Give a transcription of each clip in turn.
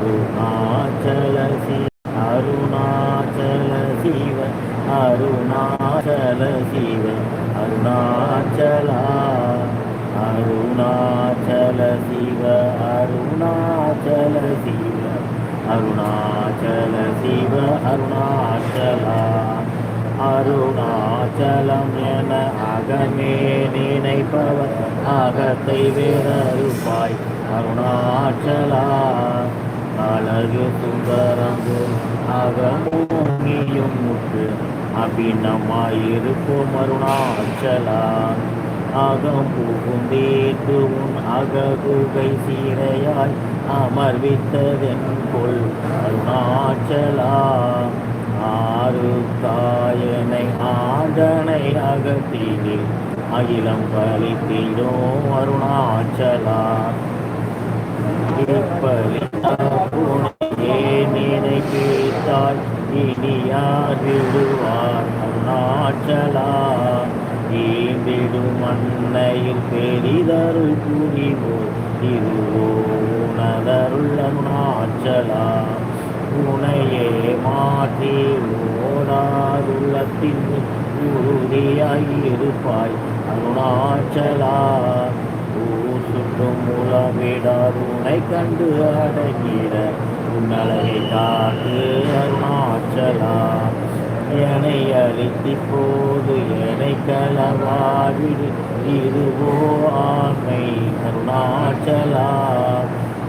அருணாச்சல சிவ அருணாச்சல சிவ அருணாச்சல சிவ அருணாச்சலா அருணாச்சல சிவ அருணாச்சல சிவ அருணாச்சல சிவ அருணாச்சலா அருணாச்சலம் என அகமே நினைப்பவர் அகத்தை வேறறுப்பாய் அருணாச்சலா. அழகு சுந்தரங்கு அகமோங்கியும் முற்று அபிநமாயிருக்கும் அருணாச்சலா அகம் புகுந்தேற்று உன் அககுகை சீரையாய் அமர்வித்ததென் கொள் அருணாச்சலா ஆறு தாயனை ஆண்டனை அகத்தினில் அகிலம் பலித்திடும் அருணாச்சலா இப்பலியே நினைத்தாய் இனியார் விடுவார் அருணாச்சலா. ஈந்திடும் அன்னையில் பெரிதருள் புரிவோர் திருவோனதருள் அருணாச்சலா. உனையே மாற்றி ஓடாதுள்ளத்தின் உறுதியாய் இருப்பாய் அருணாச்சலா. என்றும் சுற்றும் உலவிடார் உனை கண்டு அடைகிற உன்னலையை காட்டு அருணாச்சலா. என்னை அழித்தி போது என்னை களவாடிடு. இருவோ ஆண்மை அருணாச்சலா.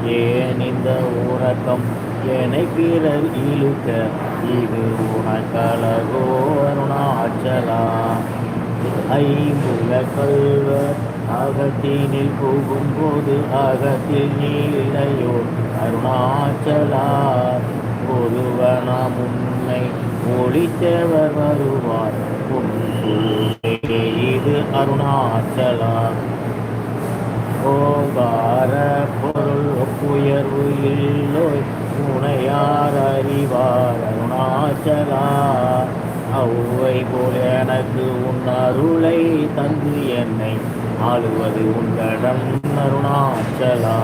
ஏன் இந்த உறக்கம் என்னை பிறர் இழுக்க? இது உனக்கழகோ அருணாச்சலா. ஐம்புல கல்வர் அகத்தினில் போகும்போது அகத்தில் நீலையோ அருணாச்சலா. ஒருவனாம் உன்னை ஒழித்தவர் வருவார். இது அருணாச்சலா. ஓங்கார பொருள் உயர்வு இல்லோய் உனையார் அறிவார் அருணாச்சலா. அவ்வை போல எனக்கு உன் அருளை தந்து என்னை ஆளுவது உண்டடம் அருணாச்சலா.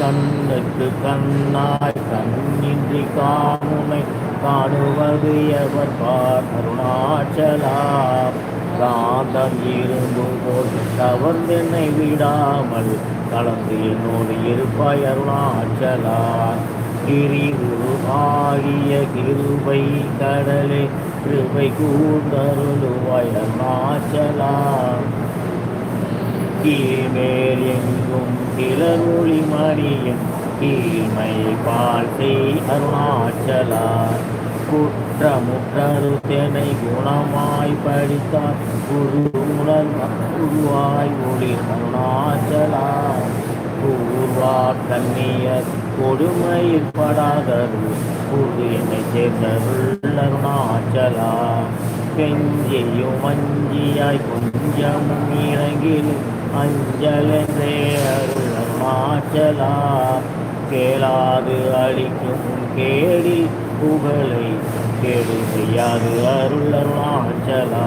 கண்ணுக்கு கண்ணாய் கண்ணின்றி காமுனை காணுவது எவர் பார்? அருணாச்சலா. காந்தம் இருந்தும் போல் கவர்ந்தென்னை விடாமல் கலந்து என்னோடு இருப்பாய் அருணாச்சலா. கிரிகுரு ஆகிய கிருபை கடலே கிருபை கூந்தருளுவாய் அருணாச்சலா. கீழ்மேல் எங்கும் கிளர்மொழி மறியும் கீழ்மை பால் செய் அருணாச்சலா குற்றமுற்றருத்தனை குணமாய் படித்தார். குரு உணர் குருவாய் ஒளி அருணாச்சலா கூர்வா கண்ணியர் கொடுமையில் படாதரு புது என்னை சேர்ந்தருள் அருணாச்சலா கெஞ்சியும் வஞ்சியாய் கொஞ்சமும் இறங்கிலும் அஞ்சலென்றே அருள் அருணாச்சலா கேளாது அழிக்கும் கேடி புகழை கேடு செய்யாது அருள் அருணாச்சலா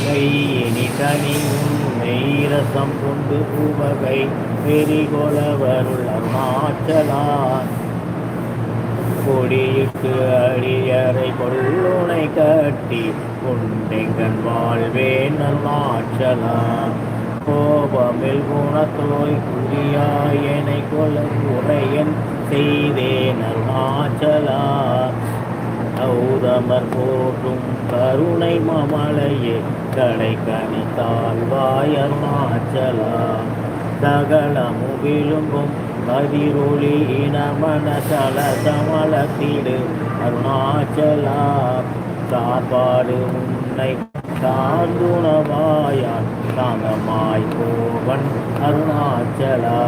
கையினி தனியும் மெய்ரசம் கொண்டு உவகை வெறிகொளவருள் அருணாச்சலா கொடியிட்டு அடியறை கொள்ளுனை கட்டி கொண்டெங்கன் வாழ்வே அருணாச்சலா கோபமில் குணத்தோய் குறியாயனை கொலை உரையன் செய்தே அருணாச்சலா கௌதமர் போற்றும் கருணை மமலையே கடை கணித்தாழ்வாய் அருணாச்சலா சகலமு விழும்பும் கதிரொளி இனமன சல சமலத்திடு அருணாச்சலா சாப்பாடு உன்னை சார்ந்துணவாயான் சாந்தமாய் போவன் அருணாச்சலா.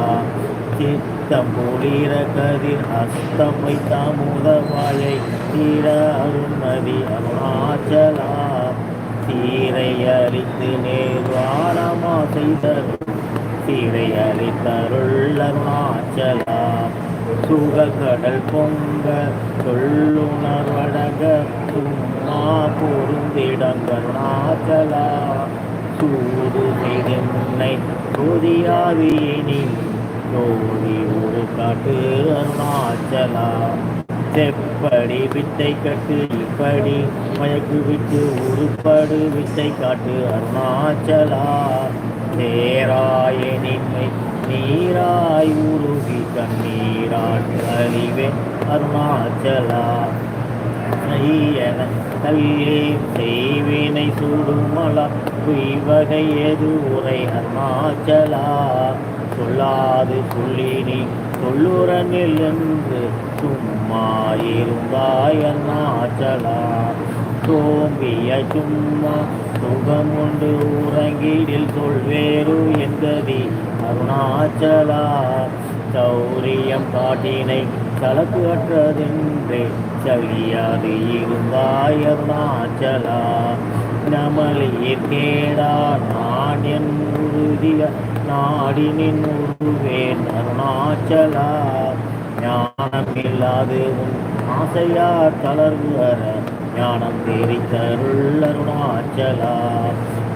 சித்தம் குளிர கதிர் அஸ்தம் வைத்த தீர அருண்மதி அருணாச்சலா. தீரை அரித்து நேர்வாணமா செய்தருள் சீரை அளித்தருள் அருணாச்சலா. சுககடல் பொங்க சொல்லுணர்வடக சும்மா பொருந்திடங்கருணாச்சலா சூடு செய்தென்னை கொதியாவியினில் ஜோதி ஒரு காட்டு அருணாச்சலா. செப்படி வித்தை கட்டு இப்படி மயக்கு விட்டு உருப்படு வித்தை காட்டு அருணாச்சலா. தேராயனின்மை நீராய் உருகி கண்ணீராட்டு அருணாச்சலா. செய்யன கல்லே செய்வினை சூடுமலா குய்வகை எது உரை அருணாச்சலா. சொல்லாது சொல்லினி சொல்லுரனில் என்று சும்மா இருந்தாய் அருணாச்சலா. தோம்பிய சும்மா சுகமுண்டு உறங்கிடில் சொல்வேறு எந்ததி? அருணாச்சலா சௌரியம் காட்டினை கலப்பு அற்றதென்றே. சவியாது இருந்தாய் அருணாச்சலா நமலியர் கேடா நான் என் உறுதிய நாடினின் உருவேன். அருணாச்சலா ஞானம் இல்லாது உன் ஆசையார் தளர்வு அற ஞானம் தெரித்தருள் அருணாச்சலா.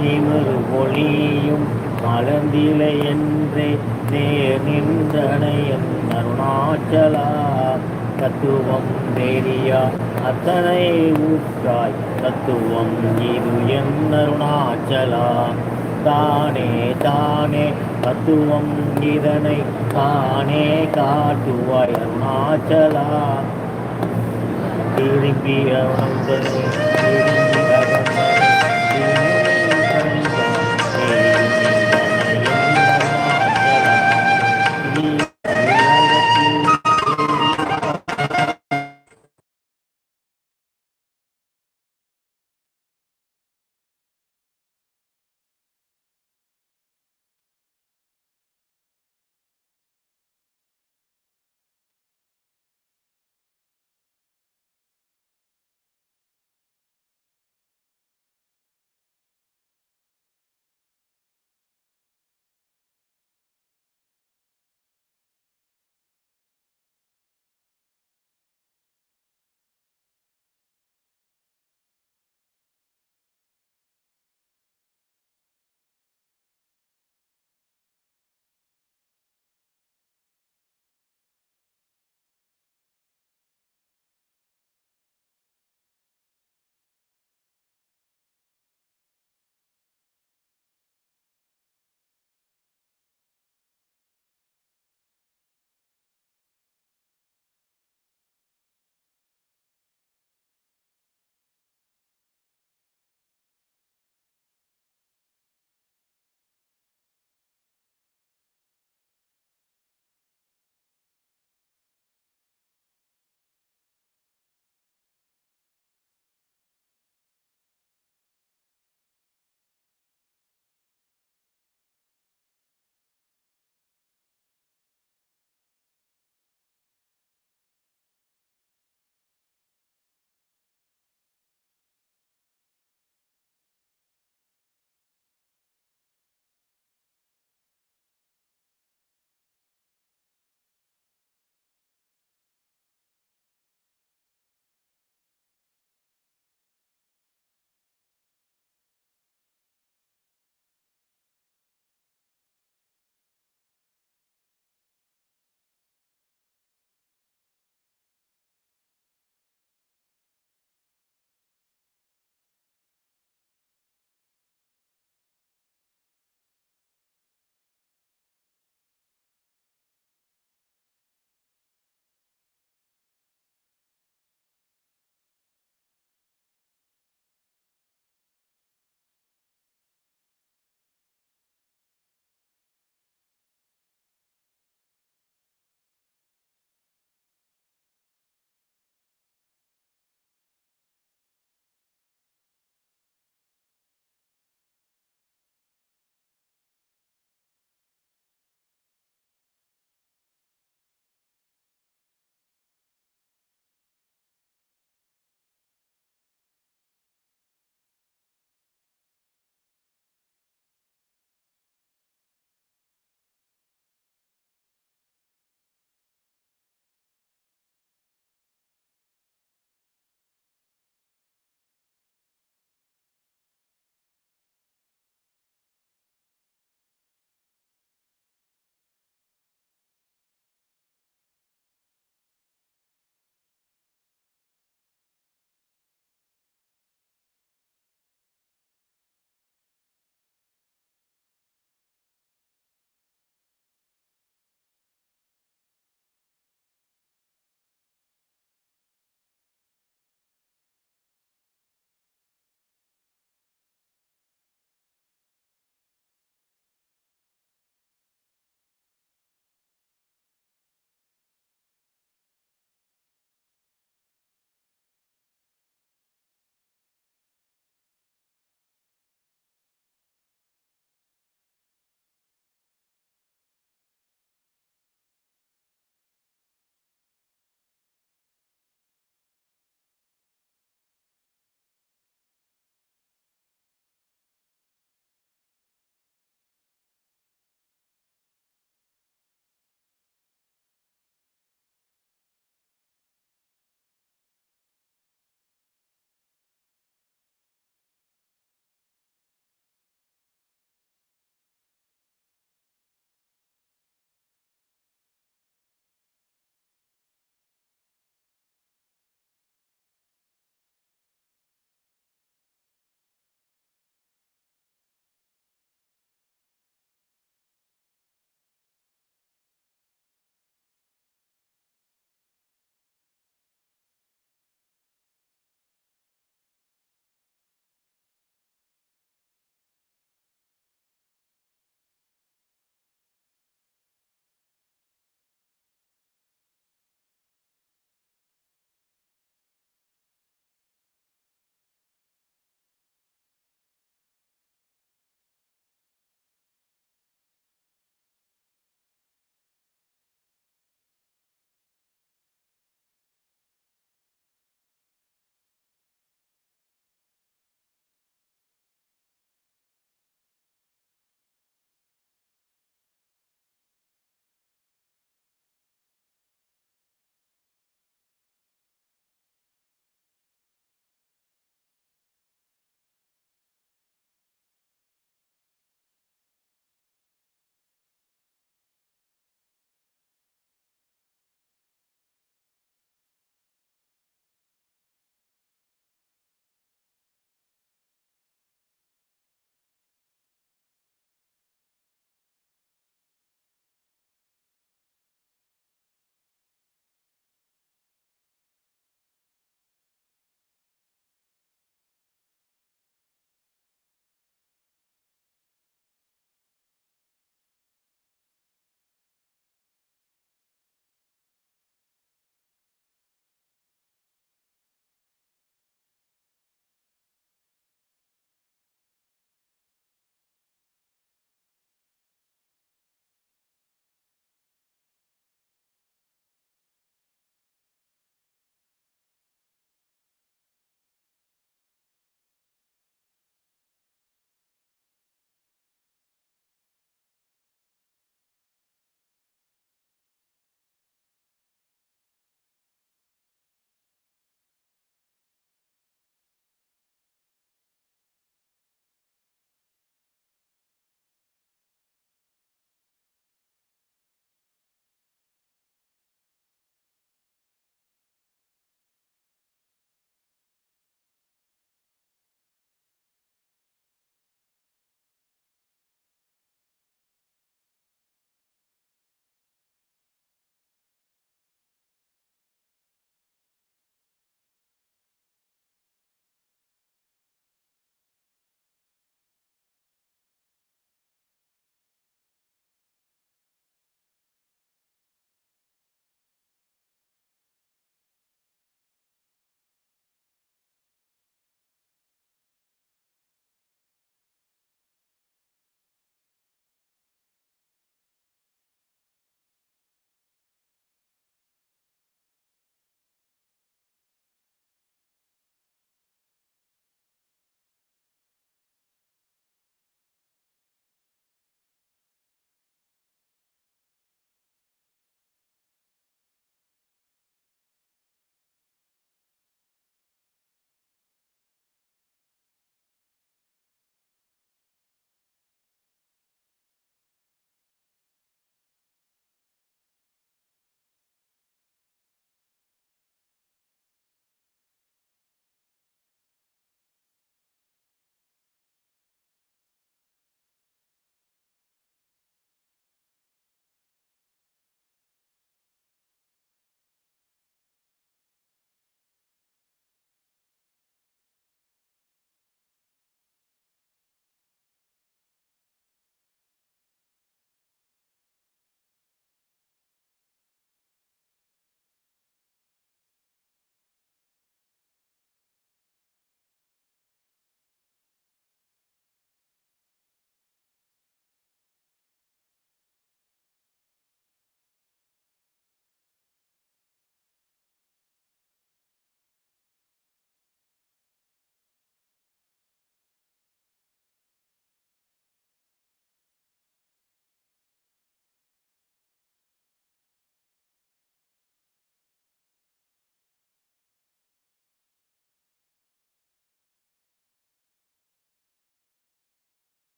நிமிரு ஒளியும் மலர்ந்திலை என்றே நேர் நின்றனையன் அருணாச்சலா. தத்துவம் தேரியா அத்தனை ஊற்றாய். தத்துவம் இது என் அருணாச்சலா. தானே தானே தத்துவம் இதனை தானே காட்டுவாய் Arunachala. would be uh, one of the